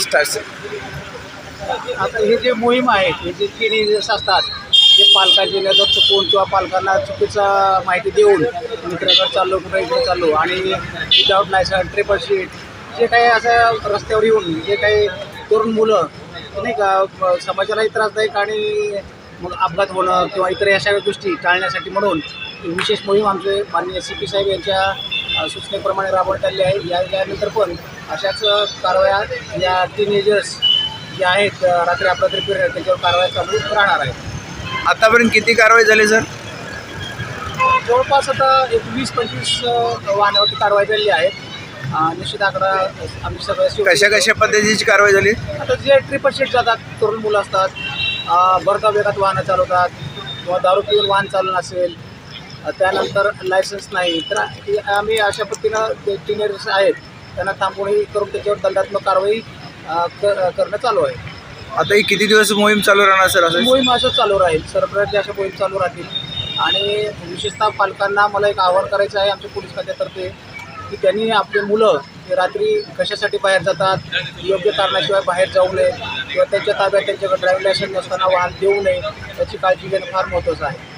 Start आता हे जे मोहीम आहे हे जे टीनेजर्स असतात जे पालकांची नजर चुकवून किंवा पालकांना चुकीचा माहिती देऊन मित्राकडे चाललो कुठे इकडे चाललो आणि विदाऊट लायसन ट्रिपल शीट जे काही असं रस्त्यावर येऊन जे काही तरुण मुलं नाही का समाजालाही त्रासदायक आणि मग अपघात होणं किंवा इतर या सगळ्या गोष्टी टाळण्यासाठी म्हणून ही विशेष मोहीम आमचे माननीय सी पी साहेब यांच्या सूचनेप्रमाणे राबवण्यात आली आहे. या यानंतर पण अशाच कारवाया या टीनेजर्स जे आहेत रात्री अपरात्री फिरत त्याच्यावर कारवाई चालू राहणार आहे आतापर्यंत किती कारवाई झाली सर? जवळपास आता एक वीस पंचवीस वाहनावरती कारवाई झालेली आहे निश्चित आकडा आम्ही सगळ्या कशा कशा पद्धतीची कारवाई झाली? आता जे ट्रिपल शीट जातात तरुण मुलं असतात भरता वेगात वाहनं चालवतात किंवा दारू पिऊन वाहन चालवणं असेल त्यानंतर लायसन्स नाही तर आम्ही अशा पद्धतीनं टीनेजर्स आहेत त्यांना थांबवणी करून त्याच्यावर दंडात्मक कारवाई करणं चालू आहे. आता ही किती दिवस मोहीम चालू राहणार सर? असं मोहीम असं चालू राहील. सरप्रती अशा मोहीम चालू राहतील. आणि विशेषतः पालकांना मला एक आवाहन करायचं आहे आमच्या पोलीस खात्यातर्फे की त्यांनी आपले मुलं हे रात्री कशासाठी बाहेर जातात योग्य कारणाशिवाय बाहेर जाऊ नये किंवा त्यांच्या ताब्यात त्यांच्याकडे ड्रायव्हिंग लायसन्स नसताना वाहन देऊ नये याची काळजी घेणं फार महत्त्वाचं आहे.